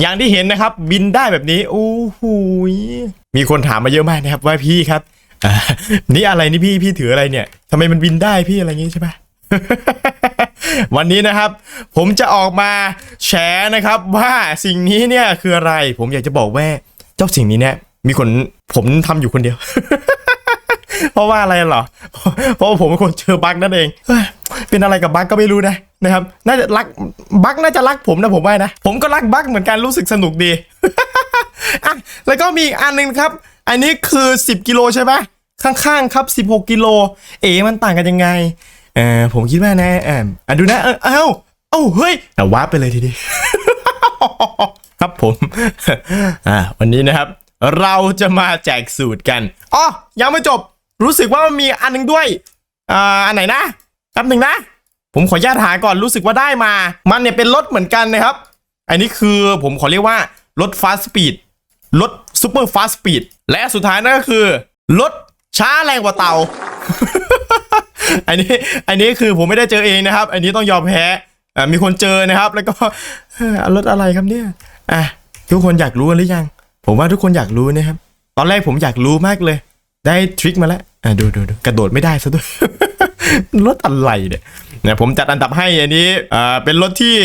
อย่างที่เห็นนะครับ บินได้แบบนี้โอ้โหยมีคนถามมาเยอะมากนะครับ ว่าพี่ครับนี่อะไรนี่พี่พี่ถืออะไรเนี่ยทำไมมันบินได้พี่อะไรอย่างงี้ใช่ปะวันนี้นะครับผมจะออกมาแชร์นะครับว่าสิ่งนี้เนี่ยคืออะไร ผมอยากจะบอกว่าเจ้าสิ่งนี้เนี่ย มีคนผมทำอยู่คนเดียว เพราะว่าอะไรเหรอ เพราะว่าผมเป็นคนเจอบั๊กนั่นเอง เป็นอะไรกับบั๊กก็ไม่รู้นะนะครับน่าจะรักบั๊กน่าจะรักผมนะผมว่านะ ผมก็รักบั๊กเหมือนกันรู้สึกสนุกดีอะแล้วก็มีอีกอันหนึ่งครับ อันนี้คือ 10 กิโลใช่ไหมข้างๆครับ 16 กิโล เอ๋มันต่างกันยังไงเออผมคิดว่านะเอออะดูนะเออเอ้าเอ้าเฮ้ยแต่วาไปเลยทีนี้ครับผมอ่าวันนี้นะครับ เราจะมาแจกสูตรกันอ๋อยังไม่จบรู้สึกว่ามันมีอันหนึงด้วยอ่าอันไหนนะ ป๊บหนึ่งนะ ผมขอญาตหาก่อนรู้สึกว่าได้มา มันเนี่ยเป็นรถเหมือนกันนะครับ อันนี้คือผมขอเรียกว่ารถฟาสต์สปีดรถซูเปอร์ฟาสต์สปีดและสุดท้ายนั่นก็คือรถช้าแรงกว่าเตาอันนี้อันนี้คือผมไม่ได้เจอเองนะครับ อันนี้ต้องยอมแพ้อ่ามีคนเจอนะครับ แล้วก็รถอะไรครับเนี่ยอะทุกคนอยากรู้กันหรือยัง ผมว่าทุกคนอยากรู้นะครับ ตอนแรกผมอยากรู้มากเลย ได้ทริคมาแล้วอะดูดูดูกระโดดไม่ได้ซะด้วย รถอะไรเนี่ยเนี่ยผมจัดอันดับให้อันนี้อ่าเป็นรถที่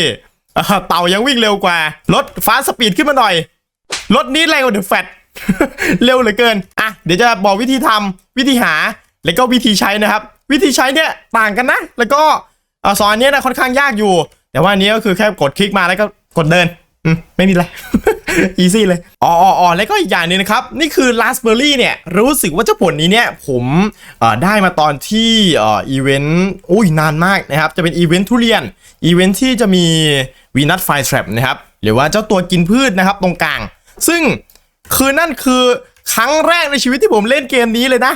เต่ายังวิ่งเร็วกว่า รถฟ้าสปีดขึ้นมาหน่อย รถนี้แรงกว่าเดอะแฟตเร็วเหลือเกิน อะ เดี๋ยวจะบอกวิธีทำวิธีหา แล้วก็วิธีใช้นะครับ วิธีใช้เนี่ยต่างกันนะ แล้วก็สอนนเนี้ยนะค่อนข้างยากอยู่ แต่ว่าอันนี้ก็คือแค่กดคลิกมาแล้วก็กดเดิน อืม ไม่มีอะไร อีซี่เลย อ๋ออ๋อแล้วก็อีกอย่างหนึงนะครับ นี่คือ Raspberry เนี่ย รู้สึกว่าเจ้าผลนี้เนี่ย ผมได้มาตอนที่อีเวนต์อุ้ยนานมากนะครับ จะเป็นอีเวนต์ทุเรียน อีเวนต์ที่จะมีวีนัทไฟทรัพนะครับ หรือว่าเจ้าตัวกินพืชนะครับตรงกลาง ซึ่งคือนั่นคือครั้งแรกในชีวิตที่ผมเล่นเกมนี้เลยนะ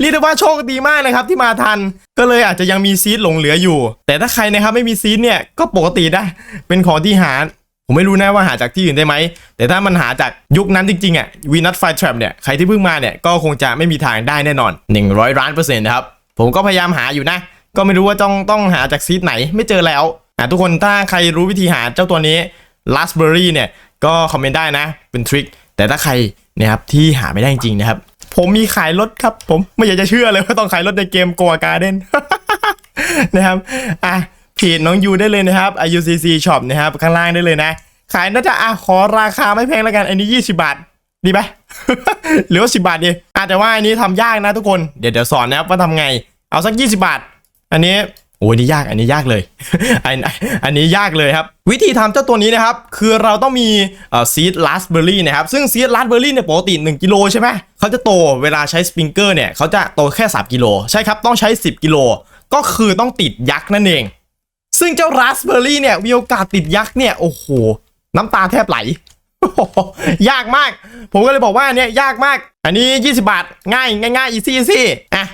เรียกได้ว่าโชคดีมากนะครับที่มาทัน ก็เลยอาจจะยังมีซีดหลงเหลืออยู่ แต่ถ้าใครนะครับไม่มีซีดเนี่ยก็ปกติได้ เป็นของที่หา ผมไม่รู้นะว่าหาจากที่อื่นได้ไหม แต่ถ้ามันหาจากยุคนั้นจริงๆอะวีนัทไฟทรัพเนี่ย ใครที่เพิ่งมาเนี่ย ก็คงจะไม่มีทางได้แน่นอน 100ล้านเปอร์เซ็นต์นะครับ ผมก็พยายามหาอยู่นะ ก็ไม่รู้ว่าต้องต้องหาจากซีดไหนไม่เจอแล้วอะทุกคนถ้าใครรู้วิธีหาเจ้าตัวนี้ Raspberry เนี่ย ก็คอมเมนต์ได้นะ เป็นทริค แต่ถ้าใครนะครับที่หาไม่ได้จริงๆนะครับ ผมมีขายรถครับ ผมไม่อยากจะเชื่อเลยว่าต้องขายรถในเกมโกอาการ์เดนนะครับอะ เพจน้องยูได้เลยนะครับ IUCC Shop นะครับข้างล่างได้เลยนะ ขายน่าจะอะขอราคาไม่แพงแล้วกัน อันนี้ 20 บาท ดีไหมหรือว่า10บาทดีอะแต่ว่าอันนี้ทำยากนะทุกคนเดี๋ยวเดี๋ยวสอนนะครับว่าทำไง เอาสัก 20 บาท อันนี้โอ้ยนี่ยากอันนี้ยากเลยอันอันนี้ยากเลยครับ วิธีทำเจ้าตัวนี้นะครับ คือเราต้องมีเอ่อซีดราสเบอร์รี่นะครับ ซึ่งซีดราสเบอร์รี่เนี่ยปกติ 1 กิโลใช่ไหมเขาจะโตเวลาใช้สปริงเกอร์เนี่ยเขาจะโตแค่ 3 กิโล ใช่ครับ ต้องใช้ 10 กิโล ก็คือต้องติดยักษ์นั่นเอง ซึ่งเจ้าราสเบอร์รี่เนี่ยมีโอกาสติดยักษ์เนี่ย โอ้โห น้ำตาแทบไหล ยากมาก ผมก็เลยบอกว่าเนี่ยยากมาก อันนี้ 20 บาท ง่ายง่ายง่ายอีซี่อีซี่อะ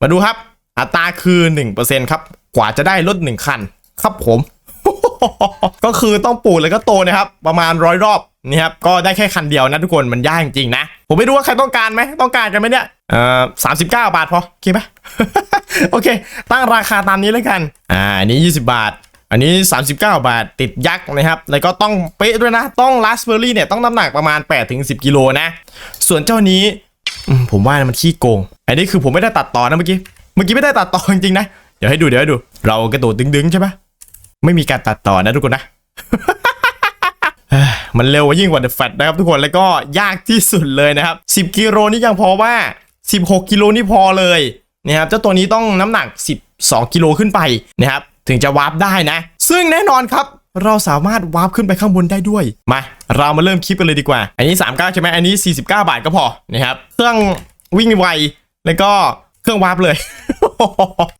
มาดูครับ อัตราคือ 1%ครับ กว่าจะได้รถ1คัน ครับผม ก็คือต้องปลูกแล้วก็โตนะครับ ประมาณร้อยรอบนี่ครับก็ได้แค่คันเดียวนะทุกคนมันยากจริงๆนะ ผมไม่รู้ว่าใครต้องการไหมต้องการกันไหมเนี่ยเอ่อสามสิบเก้าบาทพอโอเคไหมโอเค ตั้งราคาตามนี้แล้วกัน อ่าอันนี้20บาท อันนี้ 39 บาทติดยักษ์นะครับ แล้วก็ต้องเป๊ะด้วยนะ ต้องราสเบอร์รี่เนี่ยต้องน้ำหนักประมาณ 8-10กิโลนะ ส่วนเจ้านี้ผมว่ามันขี้โกง อันนี้คือผมไม่ได้ตัดต่อนะเมื่อกี้ เมื่อกี้ไม่ได้ตัดต่อจริงๆนะ เดี๋ยวให้ดูเดี๋ยวให้ดู เรากระโดดดึงๆใช่ปะ ไม่มีการตัดต่อนะทุกคนนะมันเร็วกว่ายิ่งกว่าเดอะแฟตนะครับทุกคนแล้วก็ยากที่สุดเลยนะครับ 10 กิโลนี่ยังพอว่า 16 กิโลนี่พอเลยนะครับเจ้าตัวนี้ต้องน้ำหนัก 12 กิโลขึ้นไปนะครับถึงจะวาร์ปได้นะ ซึ่งแน่นอนครับเราสามารถวาร์ปขึ้นไปข้างบนได้ด้วย มา เรามาเริ่มคลิปกันเลยดีกว่า อันนี้ 39 ใช่ไหมอันนี้ 49 บาทก็พอนะครับ เครื่องวิ่งไว แล้วก็เครื่องวาร์ปเลย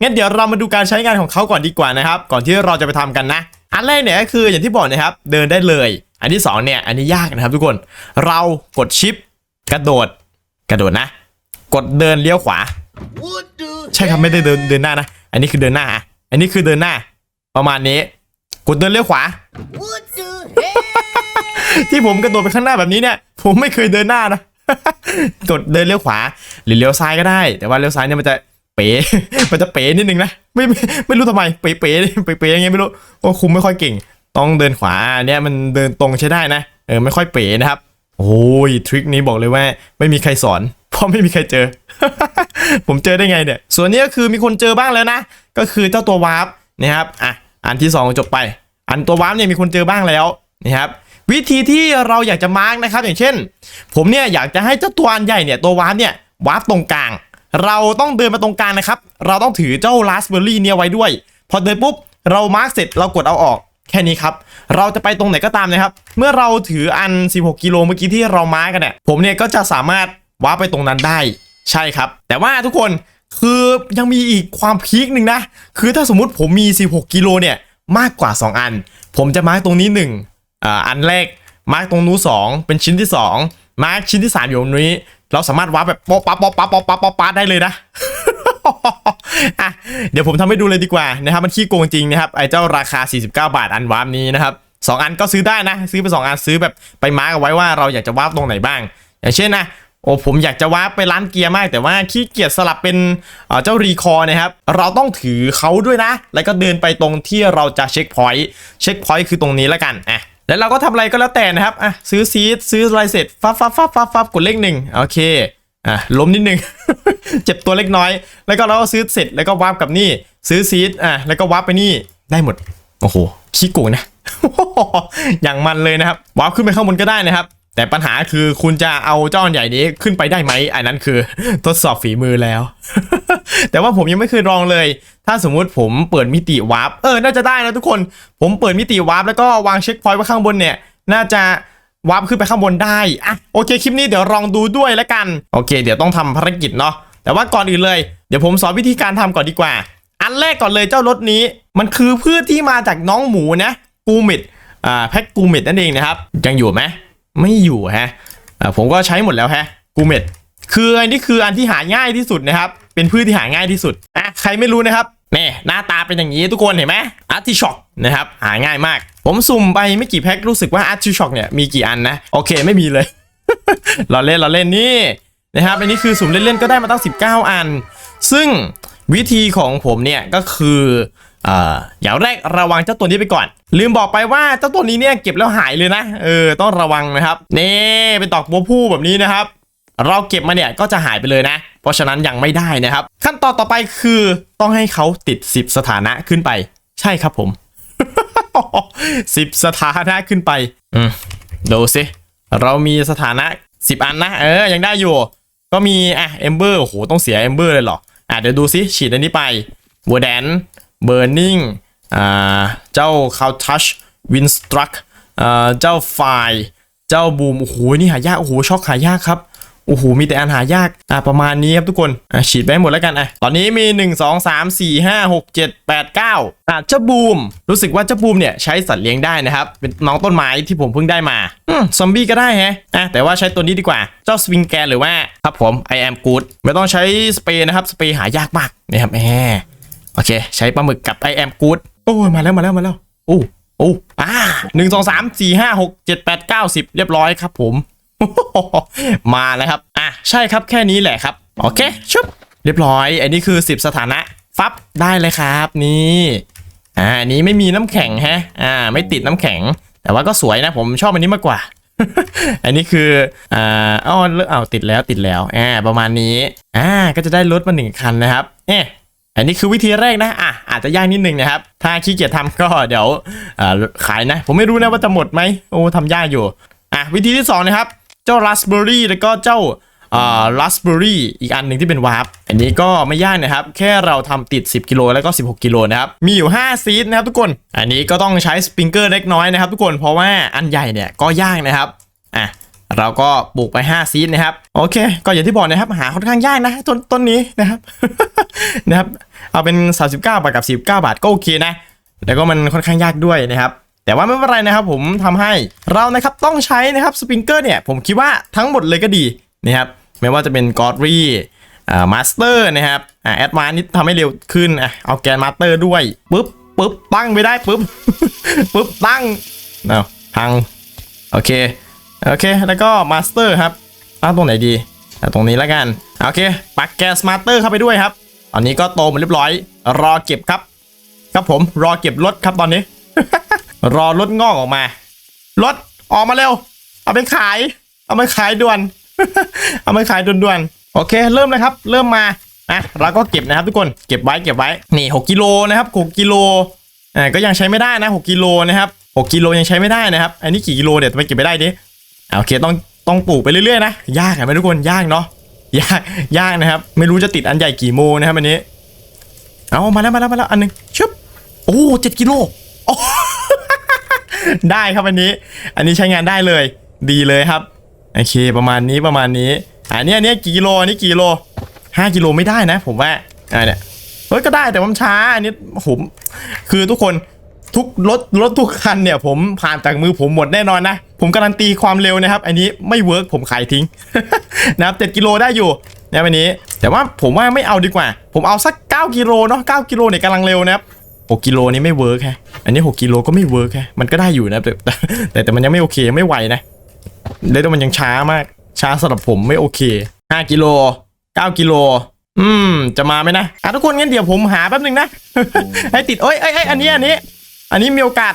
งั้นเดี๋ยวเรามาดูการใช้งานของเขาก่อนดีกว่านะครับ ก่อนที่เราจะไปทำกันนะ อันแรกเนี่ยก็คืออย่างที่บอกนะครับ เดินได้เลย อันที่สองเนี่ยอันนี้ยากนะครับทุกคน เรากดชิป กระโดด กระโดดนะ กดเดินเลี้ยวขวา ใช่ครับไม่ได้เดินเดินหน้านะ อันนี้คือเดินหน้า อันนี้คือเดินหน้า ประมาณนี้ กดเดินเลี้ยวขวา ที่ผมกระโดดไปข้างหน้าแบบนี้เนี่ย ผมไม่เคยเดินหน้านะ กดเดินเลี้ยวขวา หรือเลี้ยวซ้ายก็ได้ แต่ว่าเลี้ยวซ้ายเนี่ยมันจะ ป๋มันจะเป๋นิดนึงนะไม่ไม่ไม่รู้ทำไมเป๋เป๋เป๋เป๋ยังไงไม่รู้โอ้คุมไม่ค่อยเก่ง ต้องเดินขวาอันเนี้ยมันเดินตรงใช้ได้นะเออไม่ค่อยเป๋นะครับโอ้ยทริคนี้บอกเลยว่าไม่มีใครสอนเพราะไม่มีใครเจอ ผมเจอได้ไงเนี่ย ส่วนนี้ก็คือมีคนเจอบ้างแล้วนะ ก็คือเจ้าตัววาร์ปนะครับอะอันที่สองจบไป อันตัววาร์ปเนี่ยมีคนเจอบ้างแล้วนะครับวิธีที่เราอยากจะมาร์กนะครับอย่างเช่น ผมเนี่ยอยากจะให้เจ้าตัวอันใหญ่เนี่ยตัววาร์ปเนี่ยวาร์ปตรงกลาง เราต้องเดินมาตรงกลางนะครับ เราต้องถือเจ้าราสเบอร์รี่เนี่ยไว้ด้วย พอเดินปุ๊บ เรามาร์กเสร็จเรากดเอาออกแค่นี้ครับ เราจะไปตรงไหนก็ตามนะครับ เมื่อเราถืออัน 16 กิโลเมื่อกี้ที่เรามาร์กกันเนี่ย ผมเนี่ยก็จะสามารถวาไปตรงนั้นได้ ใช่ครับ แต่ว่าทุกคนคือยังมีอีกความพีคหนึ่งนะ คือถ้าสมมุติผมมี 16 กิโลเนี่ยมากกว่า 2 อัน ผมจะมาร์กตรงนี้1อ่าอันแรกมาร์กตรงนู้นสองเป็นชิ้นที่ 2 มาร์กชิ้นที่ 3 อยู่ตรงนี้ เราสามารถวาร์ปแบบป๊อปป๊อปป๊อปป๊อปป๊อปอปป๊ได้เลยนะอะเดี๋ยวผมทำให้ดูเลยดีกว่านะครับมันขี้โกงจริงนะครับไอ้เจ้าราคา 49 บาทอันวาร์ปนี้นะครับสองอันก็ซื้อได้นะ ซื้อไปสองอันซื้อแบบไปมาร์กเอาไว้ว่าเราอยากจะวาร์ปตรงไหนบ้าง อย่างเช่นนะโอ้ผมอยากจะวาร์ปไปร้านเกียร์มาก แต่ว่าขี้เกียจสลับเป็นเจ้ารีคอร์นะครับเราต้องถือเขาด้วยนะ แล้วก็เดินไปตรงที่เราจะเช็คพอยต์เช็คพอยต์คือตรงนี้แล้วกันอะ แล้วเราก็ทำอะไรก็แล้วแต่นะครับอะซื้อซีดซื้ออะไรเสร็จฟับฟับฟับฟับฟับกดเลขหนึ่งโอเคอะล้มนิดนึง เจ็บตัวเล็กน้อย แล้วก็เราก็ซื้อเสร็จแล้วก็วาร์ปกับนี่ ซื้อซีดอะแล้วก็วาร์ปไปนี่ได้หมด โอ้โหขี้โกงนะอย่างมันเลยนะครับวาร์ปขึ้นไปข้างบนก็ได้นะครับ แต่ปัญหาคือคุณจะเอาเจ้าอันใหญ่นี้ขึ้นไปได้ไหมอันนั้นคือทดสอบฝีมือแล้ว แต่ว่าผมยังไม่เคยลองเลย ถ้าสมมุติผมเปิดมิติวาร์ปเออน่าจะได้นะทุกคน ผมเปิดมิติวาร์ปแล้วก็วางเช็คพอยต์ไว้ข้างบนเนี่ย น่าจะวาร์ปขึ้นไปข้างบนได้อะโอเคคลิปนี้เดี๋ยวลองดูด้วยแล้วกันโอเค เดี๋ยวต้องทำภารกิจเนาะแต่ว่าก่อนอื่นเลยเดี๋ยวผมสอนวิธีการทำก่อนดีกว่า อันแรกก่อนเลยเจ้ารถนี้ มันคือพืชที่มาจากน้องหมูนะกูมิดอ่าแพ็กกูมิดนั่นเองนะครับยังอยู่ไหม ไม่อยู่ฮะผมก็ใช้หมดแล้วฮะกูเมิดคืออันนี้คืออันที่หาง่ายที่สุดนะครับ เป็นพืชที่หาง่ายที่สุดอะใครไม่รู้นะครับนี่หน้าตาเป็นอย่างนี้ทุกคนเห็นไหมอาร์ติช็อกนะครับหาง่ายมาก ผมสุ่มไปไม่กี่แพ็ครู้สึกว่าอาร์ติช็อกเนี่ยมีกี่อันนะ โอเคไม่มีเลย เราเล่นเราเล่นนี่นะครับอันนี้คือสุ่มเล่นๆก็ได้มาตั้ง 19 อัน ซึ่งวิธีของผมเนี่ยก็คืออ่ออย่างแรกระวังเจ้าตัวนี้ไปก่อน ลืมบอกไปว่าเจ้าตัวนี้เนี่ยเก็บแล้วหายเลยนะ เออต้องระวังนะครับ นี่เป็นตอกบัวผู้แบบนี้นะครับ เราเก็บมาเนี่ยก็จะหายไปเลยนะ เพราะฉะนั้นยังไม่ได้นะครับ ขั้นตอนต่อไปคือต้องให้เขาติด 10 สถานะขึ้นไป ใช่ครับผม 10 สถานะขึ้นไป อืมดูสิเรามีสถานะ 10 อันนะเออยังได้อยู่ ก็มีอะเอมเบอร์โอ้โหต้องเสียเอมเบอร์เลยเหรออะเดี๋ยวดูซิฉีดอันนี้ไปบัวแดนเบอร์นิงอ่า เจ้าคาวทัชวินสตรักอ่าเจ้าไฟเจ้าบูมโอ้โหนี่หายากโอ้โหช็อกหายากครับโอ้โห มีแต่อันหายาก อะ ประมาณนี้ครับทุกคน อะ ฉีดไปหมดแล้วกัน อะ ตอนนี้มี 1 2 3 4 5 6 7 8 9 อะเจ้าบูม รู้สึกว่าเจ้าบูมเนี่ย ใช้สัตว์เลี้ยงได้นะครับ เป็นน้องต้นไม้ที่ผมเพิ่งได้มา อืม ซอมบี้ก็ได้แฮะ อะ แต่ว่าใช้ตัวนี้ดีกว่า เจ้าสวิงแกนหรือว่า ครับผม I am good ไม่ต้องใช้สเปรย์นะครับ สเปรย์หายากมากนะครับแหมโอเค ใช้ปลาหมึกกับ I am good โอ้ยมาแล้วมาแล้วมาแล้วโอ้โอ้อ่าหนึ่งสองสามสี่ห้าหกเจ็ดแปดเก้าสิบเรียบร้อยครับผม มาแล้วครับ อะใช่ครับแค่นี้แหละครับ โอเคชุบเรียบร้อย อันนี้คือ10สถานะฟับได้เลยครับนี่อ่าอันนี้ไม่มีน้ำแข็งฮะ อ่า ไม่ติดน้ำแข็ง แต่ว่าก็สวยนะผมชอบอันนี้มากกว่า อันนี้คืออ่าอ้อเอาติดแล้วติดแล้วอ่าประมาณนี้อ่าก็จะได้รถมาหนึ่งคันนะครับเอ๊ะ อันนี้คือวิธีแรกนะอะอาจจะยากนิดนึงนะครับ ถ้าขี้เกียจทำก็เดี๋ยวขายนะ ผมไม่รู้นะว่าจะหมดไหมโอ้ทำยากอยู่อะวิธีที่สองนะครับ เจ้าราสเบอร์รี่แล้วก็เจ้าอ่าราสเบอร์รี่อีกอันหนึ่งที่เป็นวาร์ปอันนี้ก็ไม่ยากนะครับ แค่เราทำติด 10 กิโลแล้วก็ 16 กิโลนะครับ มีอยู่ 5 ซีดนะครับทุกคน อันนี้ก็ต้องใช้สปริงเกอร์เล็กน้อยนะครับทุกคนเพราะว่าอันใหญ่เนี่ยก็ยากนะครับอะ เราก็ปลูกไป 5 ซีดนะครับ โอเค ก็อย่างที่บอกนะครับ หาค่อนข้างยากนะต้นต้นนี้นะครับนะครับ เอาเป็น 39 บาทกับ 19 บาทก็โอเคนะ แล้วก็มันค่อนข้างยากด้วยนะครับแต่ว่าไม่เป็นไรนะครับผมทำให้เรานะครับต้องใช้นะครับสปริงเกอร์เนี่ยผมคิดว่าทั้งหมดเลยก็ดีนะครับไม่ว่าจะเป็นกอดรีอ่ามาสเตอร์นะครับอ่าแอดวานนี่ทำให้เร็วขึ้นอะเอาแกนมาสเตอร์ด้วยปุ๊บปุ๊บตั้งไปได้ปุ๊บปุ๊บตั้งเอาพังโอเค โอเค แล้วก็มาสเตอร์ครับตั้งตรงไหนดีอะตรงนี้แล้วกัน โอเค ปักแกสมาสเตอร์เข้าไปด้วยครับ ตอนนี้ก็โตหมดเรียบร้อย รอเก็บครับ ครับผม รอเก็บรถครับตอนนี้ รอรถงอกออกมา รถออกมาเร็ว เอาไปขาย เอาไปขายด่วน เอาไปขายด่วนๆ โอเค เริ่มเลยครับ เริ่มมาอะเราก็เก็บนะครับทุกคน เก็บไว้ เก็บไว้ นี่ 6กิโลนะครับ6กิโลอ่าก็ยังใช้ไม่ได้นะ 6กิโลนะครับ6กิโลยังใช้ไม่ได้นะครับ อันนี้กี่กิโลเดี๋ยวไปเก็บไปได้ดิ โอเคต้องต้องปลูกไปเรื่อยๆนะยากเห็นไหมทุกคนยากเนาะยากยากนะครับ ไม่รู้จะติดอันใหญ่กี่โมนะครับอันนี้เอามาแล้วมาแล้วมาแล้วอันหนึงชึบโอ้เจ็ดกิโลโอ้ได้ครับอันนี้ อันนี้ใช้งานได้เลย ดีเลยครับโอเคประมาณนี้ประมาณนี้อันนี้อันนี้กี่กิโลอันนี้กี่กิโลห้ากิโลไม่ได้นะ ผมว่าอ่าเนี่ยเฮ้ยก็ได้แต่ว่ามันช้าอันนี้ผมคือทุกคน ทุกรถรถทุกคันเนี่ย ผมผ่านจากมือผมหมดแน่นอนนะ ผมการันตีความเร็วนะครับ อันนี้ไม่เวิร์กผมขายทิ้ง นะครับเจ็ดกิโลได้อยู่นะครันนี้ แต่ว่าผมว่าไม่เอาดีกว่า ผมเอาสัก 9กิโลเนาะ9กิโลเนี่ยกำลังเร็วนะครับ6กิโลนี่ไม่เวิร์กแฮะอันนี้ 6กิโลก็ไม่เวิร์กแฮะมันก็ได้อยู่นะแต่แต่แต่แต่มันยังไม่โอเคไม่ไหวนะแล้วมันยังช้ามากช้าสำหรับผมไม่โอเค5กิโล9กิโลอืม จะมาไหมนะอะทุกคนงั้นเดี๋ยวผมหาแป๊บหนึงนะ ให้ติดเอ้ยเอ้ยเอ้ยอันนี้อันนี้ อันนี้มีโอกาส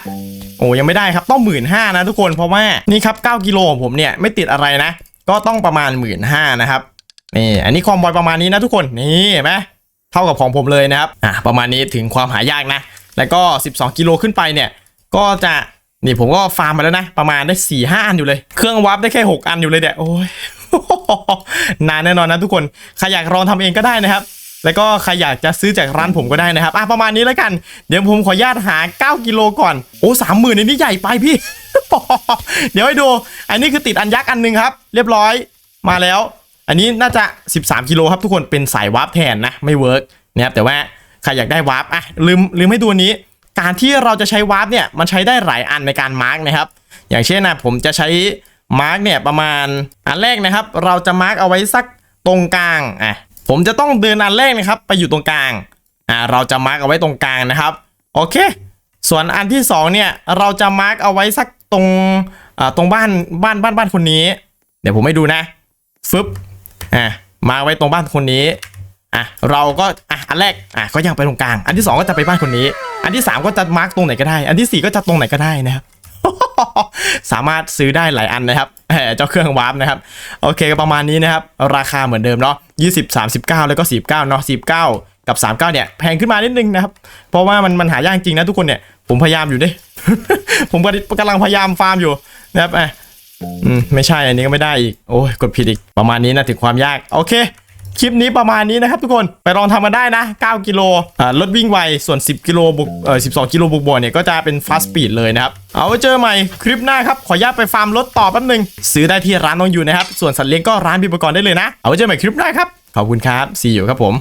โอ้ยังไม่ได้ครับต้องหมื่นห้านะทุกคนเพราะว่านี่ครับ9กิโลของผมเนี่ยไม่ติดอะไรนะ ก็ต้องประมาณหมื่นห้านะครับนี่อันนี้คอมบอยประมาณนี้นะทุกคนนี่เห็นไหมเท่ากับของผมเลยนะครับอะประมาณนี้ถึงความหายากนะ แล้วก็ 12 กิโลขึ้นไปเนี่ย ก็จะนี่ผมก็ฟาร์มมาแล้วนะ ประมาณได้4ี่ห้าอันอยู่เลย เครื่องวับได้แค่ 6 อันอยู่เลยเนี่ยโอ้ยนานแน่นอนนะทุกคนใครอยากลองทำเองก็ได้นะครับ แล้วก็ใครอยากจะซื้อจากร้านผมก็ได้นะครับอะประมาณนี้แล้วกัน เดี๋ยวผมขออนุญาตหา 9 กิโลก่อน โอ้สามหมื่นนี่ใหญ่ไปพี่ เดี๋ยวให้ดู อันนี้คือติดอันยักษ์อันหนึงครับ เรียบร้อยมาแล้ว อันนี้น่าจะ 13 กิโลครับทุกคนเป็นสายวาร์ปแทนนะไม่เวิร์กนะครับแต่ว่าใครอยากได้วาร์ปอะลืมลืมให้ดูอันนี้ การที่เราจะใช้วาร์ปเนี่ยมันใช้ได้หลายอันในการมาร์กนะครับ อย่างเช่นนะผมจะใช้มาร์กเนี่ยประมาณอันแรกนะครับ เราจะมาร์กเอาไว้สักตรงกลางอะ ผมจะต้องเดินอันแรกนะครับ ไปอยู่ตรงกลางอ่าเราจะมาร์กเอาไว้ตรงกลางนะครับ โอเค ส่วนอันที่สองเนี่ยเราจะมาร์กเอาไว้สักตรงอ่าตรงบ้านบ้านบ้านบ้านคนนี้ เดี๋ยวผมให้ดูนะฟึบอะมาไว้ตรงบ้านคนนี้อะเราก็อะอันแรกอะก็ยังไปตรงกลาง อันที่สองก็จะไปบ้านคนนี้ อันที่สามก็จะมาร์กตรงไหนก็ได้ อันที่สี่ก็จะตรงไหนก็ได้นะครับ สามารถซื้อได้หลายอันนะครับเอ่เจ้าเครื่องวาร์ปนะครับ โอเคก็ประมาณนี้นะครับ ราคาเหมือนเดิมเนาะ20 39 แล้วก็ 49เนาะ49 กับ 39 เนี่ย แพงขึ้นมานิดนึงนะครับ เพราะว่ามันมันหายากจริงนะทุกคนเนี่ย ผมพยายามอยู่ดิ ผมกำลังพยายามฟาร์มอยู่นะครับอะอืมไม่ใช่อันนี้ก็ไม่ได้อีก โอ้ยกดผิดอีกประมาณนี้นะถึงความยาก โอเค คลิปนี้ประมาณนี้นะครับทุกคนไปลองทำกันได้นะ 9 กิโลอ่ารถวิ่งไว ส่วน 10 กิโลบุกเอ่อ12 กิโลบุกบวกเนี่ยก็จะเป็นฟาสต์สปีดเลยนะครับ เอาไว้เจอใหม่คลิปหน้าครับ ขออนุญาตไปฟาร์มรถต่อแป๊บนึง ซื้อได้ที่ร้านน้องอยู่นะครับ ส่วนสัตว์เลี้ยงก็ร้านบิบกรได้เลยนะ เอาไว้เจอใหม่คลิปหน้าครับ ขอบคุณครับ see you ครับผม